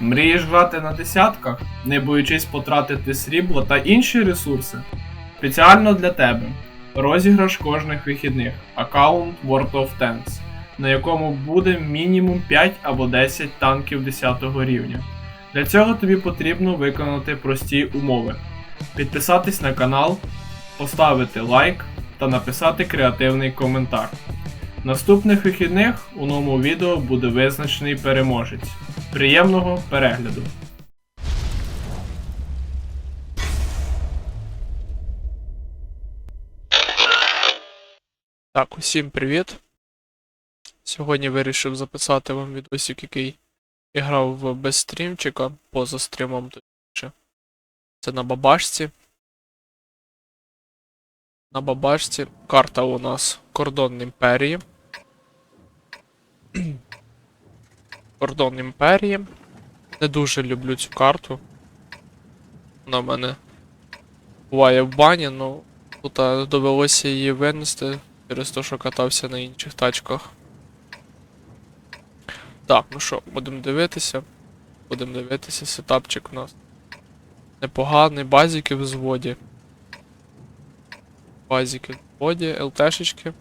Мрієш грати на десятках, не боючись потратити срібло та інші ресурси? Спеціально для тебе розіграш кожних вихідних аккаунт World of Tanks, на якому буде мінімум 5 або 10 танків 10 рівня. Для цього тобі потрібно виконати прості умови: підписатись на канал, поставити лайк та написати креативний коментар. Наступних вихідних у новому відео буде визначений переможець. Приємного перегляду! Так, усім привіт. Сьогодні вирішив записати вам відосик, який я грав в без стрімчика, поза стрімом точніше. Це на бабашці. На бабашці карта у нас Кордон Імперії. Кордон Імперії. Не дуже люблю цю карту. Вона в мене буває в бані, ну тут довелося її винести через те, що катався на інших тачках. Так, ну що, будемо дивитися. Будемо дивитися, сетапчик у нас. Непоганий, базіки в зводі. Базіки в зводі, ЛТшечки.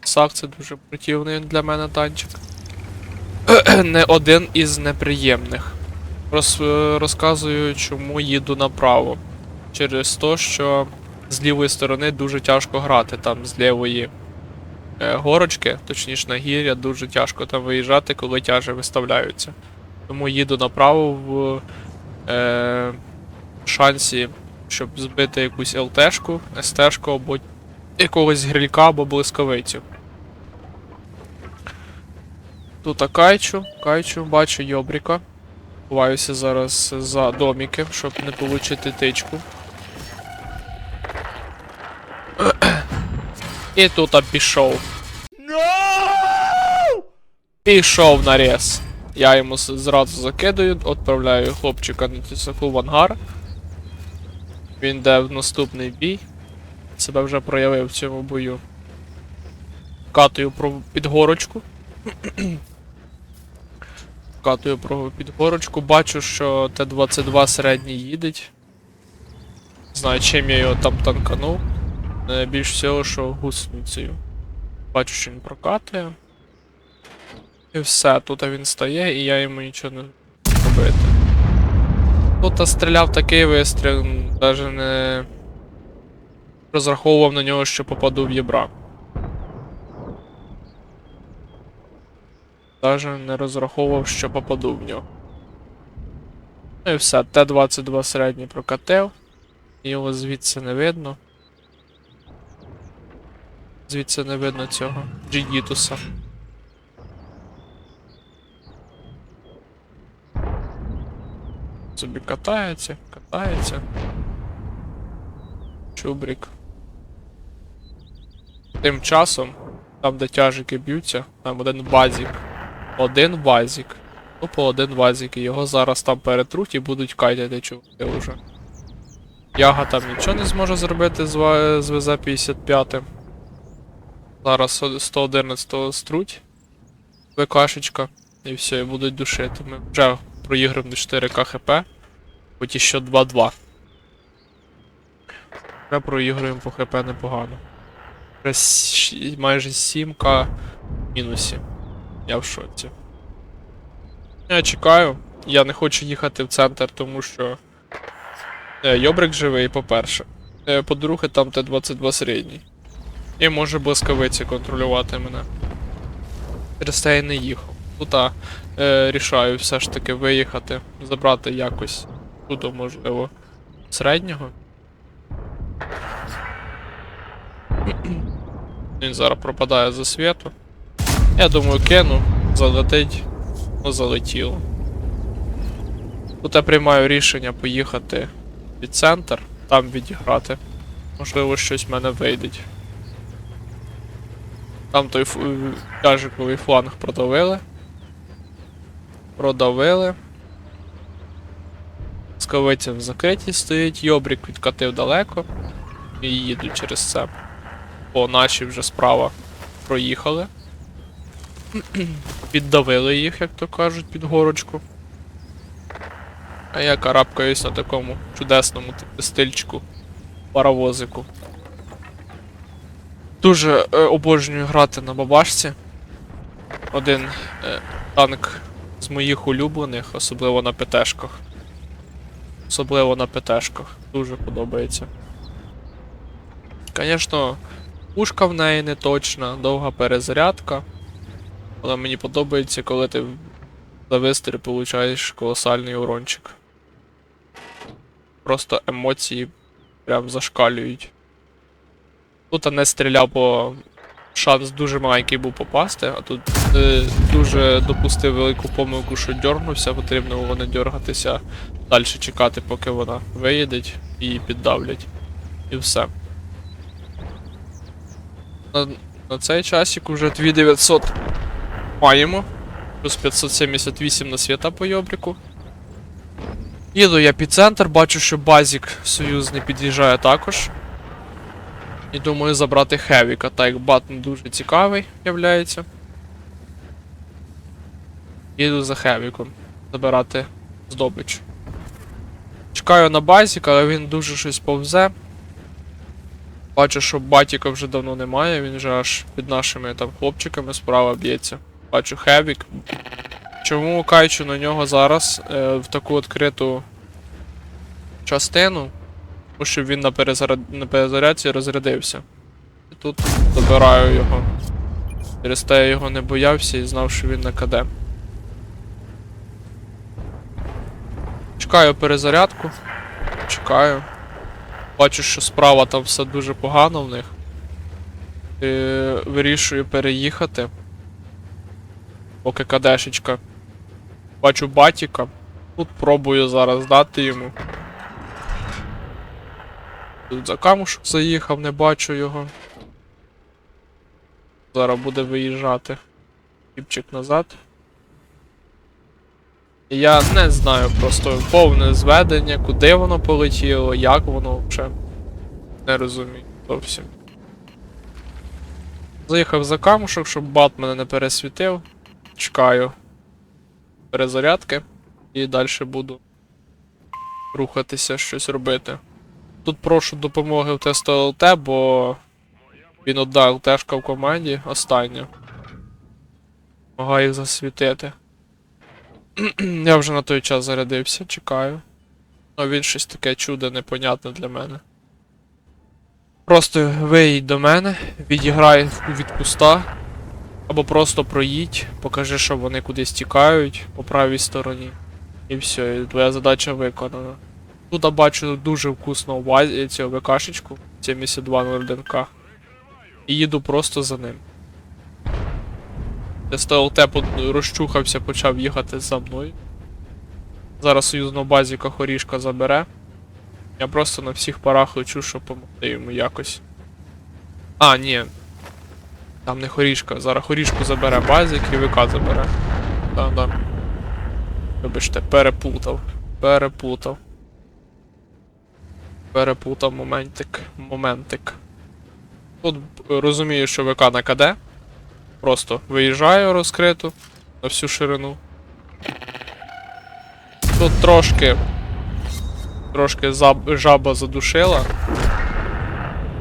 Сак це дуже противний для мене танчик. Не один із неприємних. Роз, розказую, чому їду направо. Через те, що з лівої сторони дуже тяжко грати, там з лівої е, горочки, точніше нагір'я, дуже тяжко там виїжджати, коли тяжі виставляються. Тому їду направо в е, шансі, щоб збити якусь ЛТшку, СТшку або якогось грилька або блискавицю. Тут кайчу, кайчу, бачу йобріка. Ховаюся зараз за доміки, щоб не отримати тичку. І тут пішов. Пішов нарез. Я йому зразу закидаю, відправляю хлопчика на тісаку в ангар. Він йде в наступний бій. Себе вже проявив в цьому бою. Катую під горочку. Катую про горочку. Бачу, що Т-22 середній їдеть. Знаю, чим я його там танканув. Більш всього, що гусеницею. Бачу, що він прокатує. І все, тут він стає, і я йому нічого не робити. Тут стріляв такий вистріл, навіть не розраховував на нього, що попаду в єбра. Даже не розраховував, що попаду в нього. Ну і все, Т-22 середній прокатив. Його звідси не видно. Звідси не видно цього Джигітуса. Собі катається, катається. Чубрик. Тим часом, там де тяжики б'ються, там один базік. Один базік. Ну, по один базік, і його зараз там перетруть і будуть кайтити чуваки вже. Яга там нічого не зможе зробити з, з ВЗ-55. Зараз 111 струть. ВКшечка. І все, і будуть душити. Ми вже проіграємо до 4 КХП. Хоч і ще 2-2. Вже проігруємо по ХП непогано. Вже майже 7к в мінусі. Я в шоці. Я чекаю. Я не хочу їхати в центр, тому що. Е, Йобрик живий, по-перше. Е, По-друге, там Т-22 середній. І може блискавиці контролювати мене. Через те я не їхав. Тут а, е, рішаю все ж таки виїхати, забрати якось тут, можливо, середнього. Він зараз пропадає за світу. Я думаю, кину, залетить, ну залетіло. Тут я приймаю рішення поїхати під центр, там відіграти. Можливо, щось в мене вийде. Там той тяжиковий фланг продавили. Продавили. Скавиця в закритій стоїть, Йобрік відкатив далеко. І їдуть через це. Бо наші вже справа проїхали. Піддавили їх, як то кажуть, під горочку. А я карабкаюсь на такому чудесному стильчику паровозику. Дуже е, обожнюю грати на бабашці. Один е, танк з моїх улюблених, особливо на ПТшках. Особливо на ПТшках. Дуже подобається. Звісно, пушка в неї не точна, довга перезарядка. Але мені подобається, коли ти за вистріл получаєш колосальний урончик. Просто емоції прям зашкалюють. Тут не стріляв, бо шанс дуже маленький був попасти, а тут е, дуже допустив велику помилку, що дьорнувся, потрібно було не дьоргатися, далі чекати, поки вона виїдеть і її піддавлять. І все. На, на цей часик уже 2900 маємо. Плюс 578 на світа по йобріку. Їду я під центр, бачу, що базік союзний під'їжджає також. І думаю забрати Хевіка, так як бат не дуже цікавий являється. Їду за Хевіком забирати здобич. Чекаю на базік, але він дуже щось повзе. Бачу, що батіка вже давно немає, він вже аж під нашими там хлопчиками справа б'ється. Бачу Хевік. Чому кайчу на нього зараз е, в таку відкриту частину? Тому що він на, перезаряд... на перезарядці розрядився. І тут забираю його. Через те я його не боявся і знав, що він на КД. Чекаю перезарядку. Чекаю. Бачу, що справа там все дуже погано в них. Е, вирішую переїхати. Поки КДшечка. Бачу батіка. Тут пробую зараз дати йому. Тут за камушок заїхав, не бачу його. Зараз буде виїжджати. Кіпчик назад. Я не знаю просто повне зведення, куди воно полетіло, як воно вже. Не розумію зовсім. Заїхав за камушок, щоб бат мене не пересвітив. Чекаю перезарядки і далі буду рухатися, щось робити. Тут прошу допомоги в тесту ЛТ, бо він одна ЛТшка в команді, остання. Могла їх засвітити. Я вже на той час зарядився, чекаю. Ну він щось таке чудо непонятне для мене. Просто виїдь до мене, відіграй від куста, або просто проїдь, покажи, що вони кудись тікають по правій стороні. І все, і твоя задача виконана. Тут я бачу дуже вкусну цього ВКшечку 7201К. І їду просто за ним. СТЛТ под- розчухався, почав їхати за мною. Зараз союзного базіка хорішка забере. Я просто на всіх парах лечу, щоб допомогти йому якось. А, ні. Там не хорішка. Зараз хорішку забере базік і ВК забере. Так, да. Вибачте, переплутав. Переплутав. Переплутав моментик. Моментик. Тут розумію, що ВК на КД. Просто виїжджаю розкриту на всю ширину. Тут трошки. Трошки жаба задушила.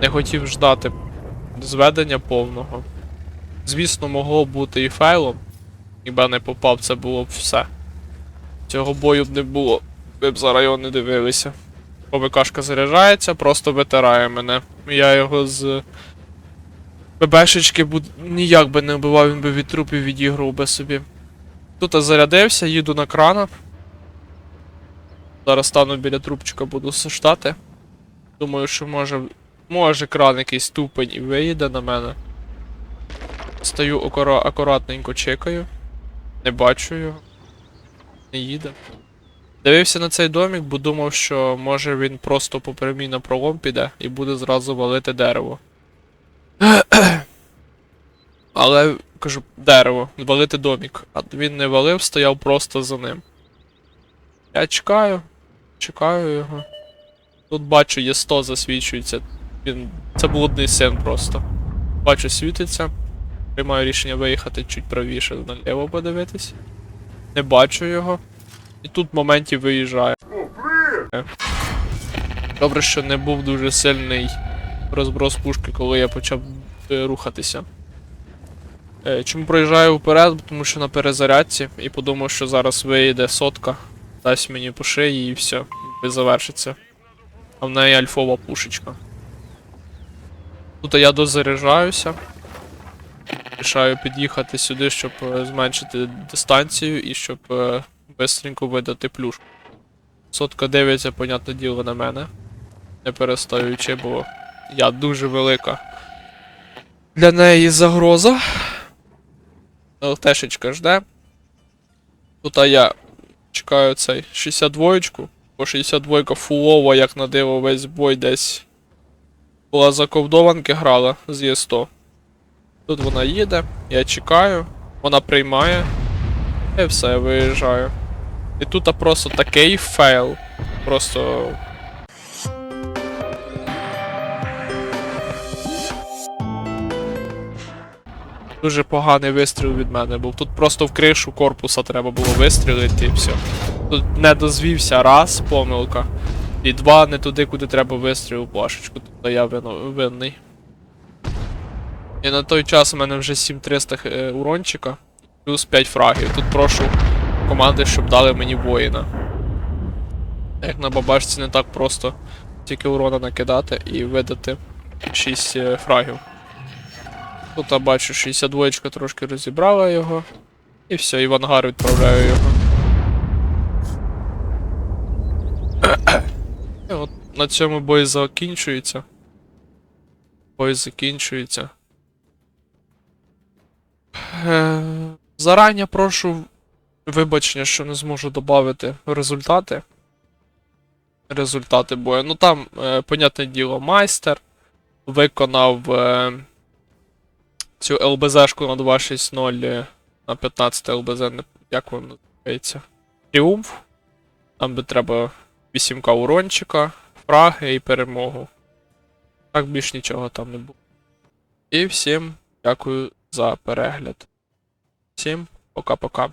Не хотів ждати зведення повного. Звісно, могло бути і фейлом. Якби не попав, це було б все. Цього бою б не було. Ви б зараз його не дивилися. ОВКшка заряджається, просто витирає мене. Я його з ББшечки буд... ніяк би не вбивав, він би від трупів відігрував би собі. Тут я зарядився, їду на крана. Зараз стану біля трупчика, буду штати. Думаю, що може. Може кран якийсь тупень і виїде на мене. Стою акура... акуратненько чекаю. Не бачу його. Не їде. Дивився на цей домік, бо думав, що може він просто по на пролом піде і буде зразу валити дерево. Але кажу, дерево, валити домік. А він не валив, стояв просто за ним. Я чекаю, чекаю його. Тут бачу, є 100 засвічується. Він. Це блудний син просто. Бачу, світиться. Приймаю рішення виїхати чуть правіше наліво подивитись. Не бачу його. І тут в моменті виїжджаю. Е. Добре, що не був дуже сильний розброс пушки, коли я почав е, рухатися. Е, Чому проїжджаю вперед? Тому що на перезарядці і подумав, що зараз вийде сотка, дасть мені по шиї і все, і завершиться. А в неї альфова пушечка. Тут я дозаряджаюся. Рішаю під'їхати сюди, щоб е, зменшити дистанцію і щоб е, бистренько видати плюшку. Сотка дивиться, понятне діло, на мене. Не перестаючи, бо я дуже велика. Для неї загроза. ЛТшечка жде. Тут я чекаю цей 62-ку. Бо 62 фулова, як на диво, весь бой десь була заковдованки грала з Є100. Тут вона їде, я чекаю, вона приймає. І все, я виїжджаю. І тут просто такий фейл. Просто. Дуже поганий вистріл від мене був. Тут просто в кришу корпуса треба було вистрілити і все. Тут не дозвівся раз, помилка. І два не туди, куди треба вистріл плашечку. Тобто я винний. І на той час у мене вже 7300 е, урончика, плюс 5 фрагів. Тут прошу команди, щоб дали мені воїна. Як на бабашці не так просто тільки урона накидати і видати 6 е, фрагів. Тут я бачу, 62 трошки розібрала його. І все, і в ангар відправляю його. І от на цьому бой закінчується. Бой закінчується. Е, Зарані прошу вибачення, що не зможу додати результати. Результати бою. Ну там, е, понятне діло, майстер виконав е, цю ЛБЗшку на 2.6.0 е, на 15 ЛБЗ, як воно називається? Тріумф. Там би треба 8к урончика, фраги і перемогу. Так більш нічого там не було. І всім дякую за перегляд. Всім пока-пока.